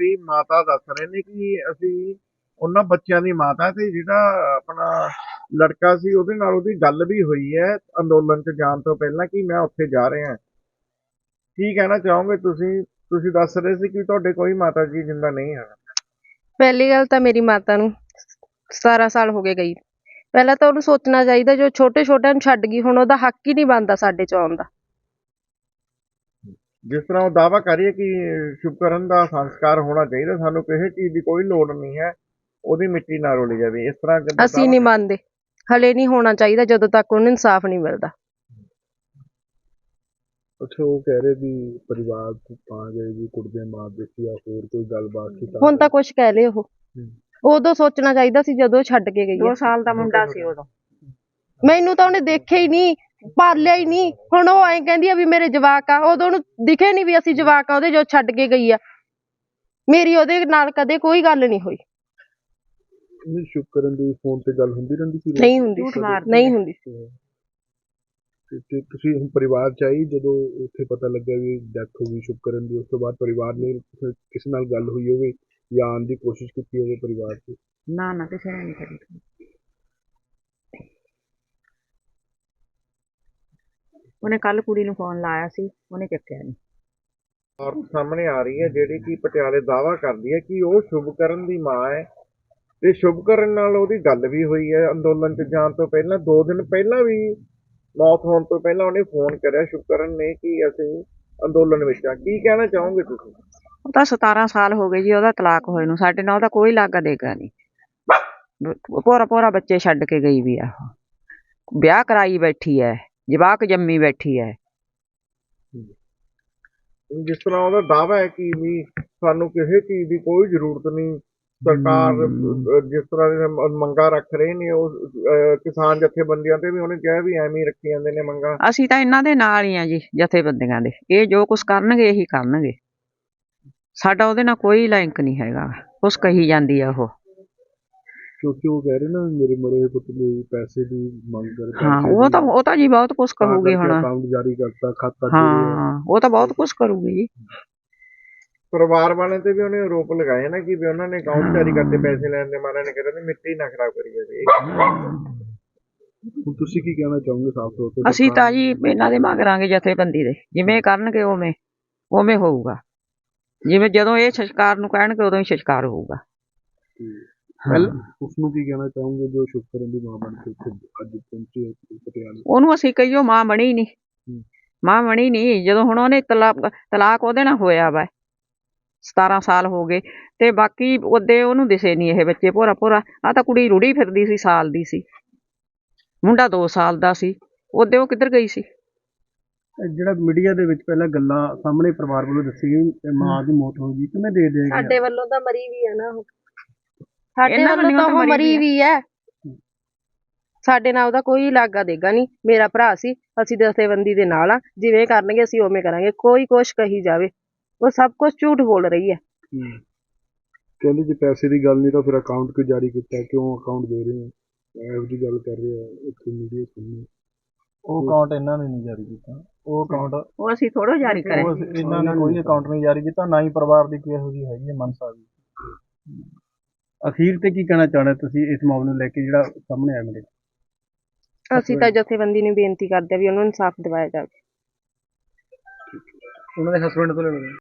ਤੁਹਾਡੀ ਮਾਤਾ ਦੱਸ ਰਹੇ ਨੇ ਕਿ ਅਸੀਂ ਉਹਨਾਂ ਬੱਚਿਆਂ ਦੀ ਮਾਤਾ ਤੇ ਜਿਹੜਾ ਆਪਣਾ ਲੜਕਾ ਸੀ ਉਹਦੇ ਨਾਲ ਉਹਦੀ ਗੱਲ ਵੀ ਹੋਈ ਹੈ ਅੰਦੋਲਨ 'ਚ ਜਾਣ ਤੋਂ ਪਹਿਲਾਂ ਕਿ ਮੈਂ ਉੱਥੇ ਜਾ ਰਿਹਾ ਕੀ ਕਹਿਣਾ ਚਾਹੋਗੇ ਤੁਸੀਂ? ਤੁਸੀਂ ਦੱਸ ਰਹੇ ਸੀ ਕਿ ਤੁਹਾਡੇ ਕੋਈ ਮਾਤਾ ਜੀ ਜਿੰਦਾ ਨਹੀਂ ਹੈ। ਪਹਿਲੀ ਗੱਲ ਤਾਂ ਮੇਰੀ ਮਾਤਾ ਨੂੰ 17 ਸਾਲ ਹੋ ਗਏ ਗਈ। ਪਹਿਲਾਂ ਤਾਂ ਉਹਨੂੰ ਸੋਚਣਾ ਚਾਹੀਦਾ ਜੋ ਛੋਟੇ ਛੋਟਿਆਂ ਨੂੰ ਛੱਡ ਗਈ, ਹੁਣ ਉਹਦਾ ਹੱਕ ਹੀ ਨਹੀਂ ਬਣਦਾ ਸਾਡੇ ਚ ਆਉਣ ਦਾ। ਜਿਸ ਤਰ੍ਹਾਂ ਉਹ ਦਾਵਾ ਕਰੀਏ ਕਿ ਸ਼ੁਭਕਰਨ ਦਾ ਸੰਸਕਾਰ ਹੋਣਾ ਚਾਹੀਦਾ ਸਾਨੂੰ ਕਿਸੇ ਚੀਜ਼ ਦੀ ਕੋਈ ਲੋੜ ਨਹੀਂ ਹੈ ਉਹਦੀ ਮਿੱਟੀ ਨਾ ਰੋਲੀ ਜਾਵੇ। ਇਸ ਤਰ੍ਹਾਂ ਅਸੀਂ ਨਹੀਂ ਮੰਨਦੇ। ਹਲੇ ਨਹੀਂ ਹੋਣਾ ਚਾਹੀਦਾ ਜਦੋਂ ਤੱਕ ਉਹਨੂੰ ਇਨਸਾਫ ਨਹੀਂ ਮਿਲਦਾ। ਅੱਛਾ ਉਹ ਕਹਿ ਰਹੇ ਵੀ ਪਰਿਵਾਰ ਤੋਂ ਪਾ ਗਏ ਵੀ ਕੁੜਦੇ ਮਾਰਦੇ ਸੀ ਜਾਂ ਹੋਰ ਕੋਈ ਗੱਲਬਾਤ ਸੀ ਹੁਣ ਤਾਂ ਕੁਝ ਕਹਿ ਲਏ ਉਹ। ਉਦੋਂ ਸੋਚਣਾ ਚਾਹੀਦਾ ਸੀ ਜਦੋਂ ਛੱਡ ਕੇ ਗਈ ਹੈ। ਸਾਲ ਦਾ ਮੁੰਡਾ ਸੀ ਉਦੋਂ। ਮੈਨੂੰ ਤਾਂ ਉਹਨੇ ਦੇਖਿਆ ਹੀ ਨਹੀਂ। ਪਾਲਿਆ ਹੀ ਨਹੀਂ। ਹੁਣ ਉਹ ਐਂ ਕਹਿੰਦੀ ਆ ਵੀ ਮੇਰੇ ਜਵਾਕ ਆ। ਉਦੋਂ ਉਹਨੂੰ ਦਿਖੇ ਨਹੀਂ ਵੀ ਅਸੀਂ ਜਵਾਕ ਆ ਉਹਦੇ ਜੋ ਛੱਡ ਕੇ ਗਈ ਆ। ਮੇਰੀ ਉਹਦੇ ਨਾਲ ਕਦੇ ਕੋਈ ਗੱਲ ਨਹੀਂ ਹੋਈ। ਨਹੀਂ ਸ਼ੁਕਰਨ ਦੀ ਫੋਨ ਤੇ ਗੱਲ ਹੁੰਦੀ ਰਹਿੰਦੀ ਸੀ। ਨਹੀਂ ਹੁੰਦੀ ਝੂਠ ਸੀ, ਮਾਰਦੀ ਨਹੀਂ। ਹੁੰਦੀ ਸੀ। ਤੇ- ਤੇ ਤੁਸੀਂ ਹੁਣ ਪਰਿਵਾਰ ਚ ਆਈ ਜਦੋਂ ਉੱਥੇ ਪਤਾ ਲੱਗਾ ਵੀ ਡੈਥ ਹੋ ਗਈ ਸ਼ੁਕਰਨ ਦੀ ਉਸ ਤੋਂ ਬਾਅਦ ਪਰਿਵਾਰ ਨੇ ਕਿਸੇ- ਕਿਸੇ ਨਾਲ ਗੱਲ ਹੋਈ ਹੋਵੇ ਜਾਂ ਆਉਣ ਦੀ ਕੋਸ਼ਿਸ਼ ਕੀਤੀ ਹੋਵੇ ਪਰਿਵਾਰ ਚ? ਨਾ ਨਾ ਕਿਸੇ ਨੇ ਨਹੀਂ ਕਰੀ। ਉਹਨੇ ਕੱਲ ਕੁੜੀ ਨੂੰ ਫੋਨ ਲਾਇਆ ਸੀ ਉਹਨੇ ਚੱਕਿਆ ਨਹੀਂ ਔਰਤ ਸਾਹਮਣੇ ਆ ਰਹੀ ਹੈ ਜਿਹੜੀ ਕਿ ਪਟਿਆਲੇ ਦਾਵਾ ਕਰਦੀ ਹੈ ਕਿ ਉਹ ਸ਼ੁਭਕਰਨ ਦੀ ਮਾਂ ਹੈ। ਤੇ ਸ਼ੁਭਕਰਨ ਨਾਲ ਉਹਦੀ ਗੱਲ ਵੀ ਹੋਈ ਹੈ ਅੰਦੋਲਨ 'ਚ ਜਾਣ ਤੋਂ ਪਹਿਲਾਂ 2 ਦਿਨ ਪਹਿਲਾਂ ਵੀ ਮੌਤ ਹੋਣ ਤੋਂ ਪਹਿਲਾਂ ਉਹਨੇ ਫੋਨ ਕਰਿਆ ਸ਼ੁਭਕਰਨ ਨੇ ਕਿ ਅਸੀਂ ਅੰਦੋਲਨ ਵਿੱਚ ਆ ਕੀ ਕਹਿਣਾ ਚਾਹੋਗੇ ਤੁਸੀਂ? ਉਹ ਤਾਂ 17 ਸਾਲ ਹੋ ਗਏ ਜੀ ਉਹਦਾ ਤਲਾਕ ਹੋਏ ਨੂੰ। ਸਾਡੇ ਨਾਲ ਉਹਦਾ ਕੋਈ ਲਾਗਾ ਦੇਗਾ ਨਹੀਂ ਪੋਰਾ ਪੋਰਾ ਬੱਚੇ ਛੱਡ ਕੇ ਗਈ ਵੀ ਆ। ਵਿਆਹ ਕਰਾਈ ਬੈਠੀ ਐ ਜਵਾਕ ਜੰਮੀ ਬੈਠੀ ਐ। ਜਿਸ ਤਰ੍ਹਾਂ ਉਹਦਾ ਦਾਵਾ ਹੈ ਕਿ ਵੀ ਸਾਨੂੰ ਕਿਸੇ ਚੀਜ਼ ਦੀ ਕੋਈ ਜ਼ਰੂਰਤ ਨਹੀਂ ਸਰਕਾਰ ਜਿਸ ਤਰ੍ਹਾਂ ਮ- ਮੰਗਾਂ ਰੱਖ ਰਹੇ ਨੇ ਉਹ ਕਿਸਾਨ ਜਥੇਬੰਦੀਆਂ ਤੇ ਵੀ ਉਹਨੇ ਕਿਹਾ ਵੀ ਐਵੇਂ ਹੀ ਰੱਖੀ ਜਾਂਦੇ ਨੇ ਮੰਗਾਂ। ਅਸੀਂ ਤਾਂ ਇਹਨਾਂ ਦੇ ਨਾਲ ਹੀ ਆ ਜੀ ਜਥੇਬੰਦੀਆਂ ਦੇ। ਇਹ ਜੋ ਕੁਝ ਕਰਨਗੇ ਇਹੀ ਕਰਨਗੇ। ਸਾਡਾ ਉਹਦੇ ਨਾਲ ਕੋਈ ਲਿੰਕ ਨਹੀਂ ਹੈਗਾ। ਕੁਛ ਕਹੀ ਜਾਂਦੀ ਆ ਉਹ। ਕਿਉਂਕਿ ਉਹ ਕਹਿ ਰਹੇ ਨਾ ਮੇਰੇ ਮਰੇ ਹੋਏ ਪੁੱਤ ਲਈ ਪੈਸੇ ਦੀ ਮੰਗ ਕਰ ਹਾਂ ਉਹ ਤਾਂ ਉਹ ਤਾਂ ਜੀ ਬਹੁਤ ਕੁਝ ਕਰੂਗੀ ਹੁਣ। ਅਕਾਊਂਟ ਜਾਰੀ ਕਰਤਾ ਖਾਤਾ। ਹਾਂ ਉਹ ਤਾਂ ਬਹੁਤ ਕੁਝ ਕਰੂਗੀ ਜੀ। ਪਰਿਵਾਰ ਵਾਲਿਆਂ ਤੇ ਵੀ ਉਹਨੇ ਆਰੋਪ ਲਗਾਏ ਨਾ ਕਿ ਵੀ ਉਹਨਾਂ ਨੇ ਅਕਾਊਂਟ ਜਾਰੀ ਕਰਦੇ ਪੈਸੇ ਲੈਣ ਦੇ। ਮਾਰੇ ਨੇ ਕਹਿੰਦੇ ਮਿੱਟੀ ਨਾ ਖਰਾਬ ਕਰੀ ਜਾਵੇ। ਹੁਣ ਤੁਸੀਂ ਕੀ ਕਹਿਣਾ ਚਾਹੋਗੇ ਸਾਫ਼ ਤੌਰ ਤੇ? ਅਸੀਂ ਤਾਂ ਜੀ ਇਹਨਾਂ ਦੇ ਮੰਗਾਂਗੇ ਜਥੇਬੰਦੀ ਦੇ। ਜਿਵੇਂ ਕਰਨਗੇ ਉਵੇਂ ਉਵੇਂ ਹੋਊਗਾ। ਜਿਵੇਂ ਜਦੋਂ ਇਹ ਸੰਸਕਾਰ ਨੂੰ ਕਹਿਣਗੇ ਉਦੋਂ ਹੀ ਸੰਸਕਾਰ ਹੋਊਗਾ। ਉਸ ਨੂੰ ਕੀ ਕਹਿਣਾ ਚਾਹੋਗੇ ਜੋ ਸ਼ੁਕਰਨ ਦੀ ਮਾਂ ਬਣ ਕੇ ਇੱਥੇ ਅੱਜ ਪਹੁੰਚੀ ਹੈ ਪਟਿਆਲੇ? ਉਹਨੂੰ ਅਸੀਂ ਕਹੀਓ ਮਾਂ ਬਣੀ ਨਹੀਂ। ਮਾਂ ਬਣੀ ਨਹੀਂ ਜਦੋਂ ਹੁਣ ਉਹਨੇ ਤਲਾਕ ਤਲਾਕ ਉਹਦੇ ਨਾਲ ਹੋਇਆ ਵਾ। 17 ਸਾਲ ਹੋ ਗਏ ਤੇ ਬਾਕੀ ਉਹਦੇ ਉਹਨੂੰ ਦਿਸੇ ਨਹੀਂ ਇਹ ਬੱਚੇ ਭੋਰਾ ਭੋਰਾ ਆ ਤਾਂ ਕੁੜੀ ਰੁੜੀ ਫਿਰਦੀ ਸੀ ਸਾਲ ਦੀ ਸੀ। ਮੁੰਡਾ 2 ਸਾਲ ਦਾ ਸੀ। ਉਹਦੇ ਉਹ ਕਿੱਧਰ ਗਈ ਸੀ? ਜਿਹੜਾ ਮੀਡੀਆ ਦੇ ਵਿੱਚ ਪਹਿਲਾਂ ਗੱਲਾਂ ਸਾਹਮਣੇ ਪਰਿਵਾਰ ਵੱਲੋਂ ਦੱਸੀ ਗਈ ਮਾਂ ਦੀ ਮੌਤ ਹੋ ਗਈ ਕਿਵੇਂ ਦੇ ਦੇ ਸਾਡੇ ਵੱਲੋਂ ਤਾਂ ਮਰੀ ਵੀ ਆ ਨਾ ਉਹ। ਸਾਡੇ ਇਹਨਾਂ ਵੱਲੋਂ ਤਾਂ ਉਹ ਮਰੀ ਵੀ ਹੈ। ਸਾਡੇ ਨਾਲ ਉਹਦਾ ਕੋਈ ਲਾਗਾ ਦੇਗਾ ਨਹੀਂ। ਮੇਰਾ ਭਰਾ ਸੀ ਅਸੀਂ ਦਸਤੇਬੰਦੀ ਦੇ ਨਾਲ ਆ। ਜਿਵੇਂ ਕਰਨਗੇ ਅਸੀਂ ਉਵੇਂ ਕਰਾਂਗੇ। ਕੋਈ ਕੁਛ ਕਹੀ ਜਾਵੇ। ਉਹ ਸਭ ਕੁਝ ਝੂਠ ਬੋਲ ਰਹੀ ਹੈ। ਕਹਿੰਦੇ ਜੇ ਪੈਸੇ ਦੀ ਗੱਲ ਨਹੀਂ ਤਾਂ ਫਿਰ ਅਕਾਊਂਟ ਕਿਉਂ ਜਾਰੀ ਕੀਤਾ? ਕਿਉਂ ਅਕਾਊਂਟ ਦੇ ਰਹੇ ਹੋ? ਇਹੋ ਜਿਹੀ ਗੱਲ ਕਰ ਰਹੇ ਆ ਇੱਥੇ ਮੀਡੀਆ ਸੁਣਨੀ ਉਹ ਅਕਾਊਂਟ ਇਹਨਾਂ ਨੇ ਨਹੀਂ ਜਾਰੀ ਕੀਤਾ। ਉਹ ਅਕਾਊਂਟ ਉਹ ਅਸੀਂ ਥੋੜੋ ਜਾਰੀ ਕਰੇ ਉਹ ਇਹਨਾਂ ਨੇ ਕੋਈ ਅਕਾਊਂਟ ਨਹੀਂ ਜਾਰੀ ਕੀਤਾ। ਨਾ ਹੀ ਪਰਿਵਾਰ ਦੀ ਕੋਈ ਇਹੋ ਜਿਹੀ ਹੈਗੀ ਹੈ ਮਨਸਾ ਦੀ। ਅਖੀਰ ਤੇ ਕੀ ਕਹਿਣਾ ਚਾਹੁੰਦੇ ਤੁਸੀਂ ਇਸ ਮਾਮਲੇ ਨੂੰ ਲੈ ਕੇ ਜਿਹੜਾ ਸਾਹਮਣੇ ਆਇਆ ਮੇਰੇ? ਅਸੀਂ ਤਾਂ ਜਥੇਬੰਦੀ ਨੂੰ ਬੇਨਤੀ ਕਰਦੇ ਆ ਵੀ ਉਹਨਾਂ ਨੂੰ ਇਨਸਾਫ ਦਿਵਾਇਆ ਜਾਵੇ। ਉਹਨਾਂ ਦੇ ਹਸਬੰਡ ਤੋਂ ਲੈ ਲਓ।